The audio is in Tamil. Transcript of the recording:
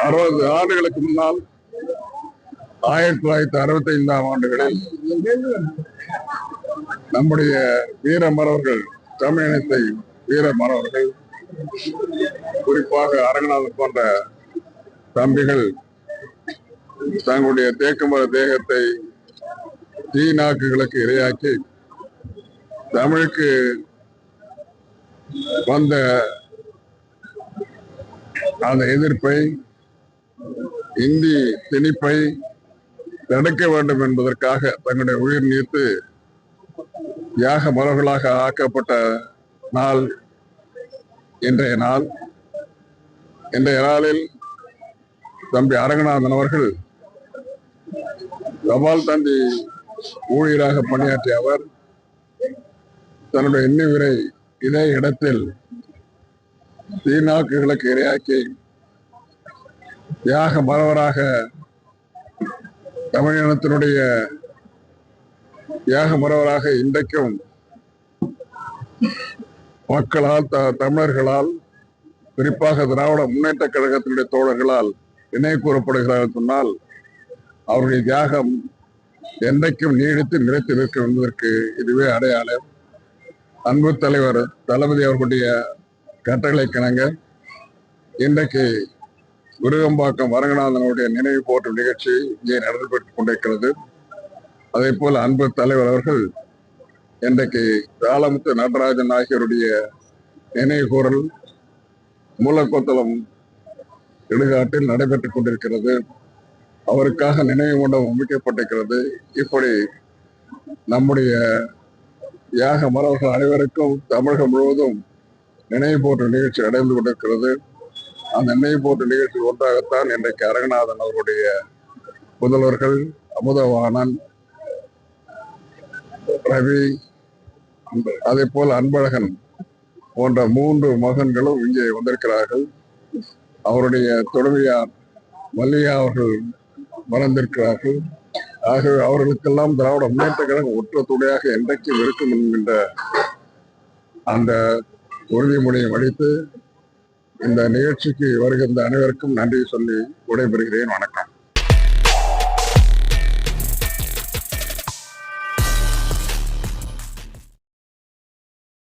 அறுபது ஆண்டுகளுக்கு முன்னால் ஆயிரத்தி தொள்ளாயிரத்தி அறுபத்தி ஐந்தாம் ஆண்டுகளில் நம்முடைய வீரமரவர்கள் தமிழினத்தை வீரமரவர்கள் குறிப்பாக அரங்கநாதன் போன்ற தம்பிகள் தங்களுடைய தேக்கமர தேகத்தை தீநாக்குகளுக்கு இரையாக்கி தமிழுக்கு வந்த அந்த எதிர்ப்பை இந்தி திணிப்பை தடுக்க வேண்டும் என்பதற்காக தங்களுடைய உயிர் நீத்து யாக மரபர்களாக ஆக்கப்பட்ட நாள் இன்றைய நாள். இன்றைய நாளில் தம்பி அரங்கநாதன் அவர்கள் தபால் தந்தி ஊழியராக பணியாற்றிய அவர் தன்னுடைய இன்னுயிரை இதே இடத்தில் தீநாக்குகளுக்கு இரையாக்கி தியாக மரவராக தமிழினத்தினுடைய தியாக மரவராக இன்றைக்கும் மக்களால் த- தமிழர்களால் குறிப்பாக திராவிட முன்னேற்ற கழகத்தினுடைய தோழர்களால் நினைவு கூறப்படுகிறார்கள் சொன்னால் அவருடைய தியாகம் என்றைக்கும் நீடித்து நிலைத்து நிற்கும் என்பதற்கு இதுவே அடையாளம். அன்பு தலைவர் தளபதி அவர்களுடைய கட்டளை கிணங்க இன்றைக்கு விருகம்பாக்கம் வரங்கநாதனுடைய நினைவு போற்றும் நிகழ்ச்சி இங்கே நடைபெற்றுக் கொண்டிருக்கிறது. அதே போல் அன்பு தலைவர் அவர்கள் இன்றைக்கு தாளமுத்து நடராஜன் ஆகியோருடைய நினைவு கூறல் மூலக்கோத்தலம் இடுகாட்டில் நடைபெற்றுக் கொண்டிருக்கிறது. அவருக்காக நினைவு மண்டபம் அமைக்கப்பட்டிருக்கிறது. இப்படி நம்முடைய யாக மரபர்கள் அனைவருக்கும் தமிழகம் முழுவதும் நினைவு போற்று நிகழ்ச்சி நடந்து கொண்டிருக்கிறது. அந்த நினைவு போற்று நிகழ்ச்சி ஒன்றாகத்தான் இன்றைக்கு அரங்கநாதன் அவருடைய புதல்வர்கள் அமுதவாணன் ரவி அதே போல் அன்பழகன் போன்ற மூன்று மகன்களும் இங்கே வந்திருக்கிறார்கள். அவருடைய துணைவியார் மல்லிகா அவர்கள் மறந்திருக்கிறார்கள் ஆகவே அவர்களுக்கெல்லாம் திராவிட முன்னேற்ற கழகம் ஒற்ற துணையாக என்றைக்கும் இருக்கும் என்கின்ற அந்த உறுதிமொழியை அளித்து இந்த நிகழ்ச்சிக்கு வருகின்ற அனைவருக்கும் நன்றி சொல்லி விடைபெறுகிறேன். வணக்கம்.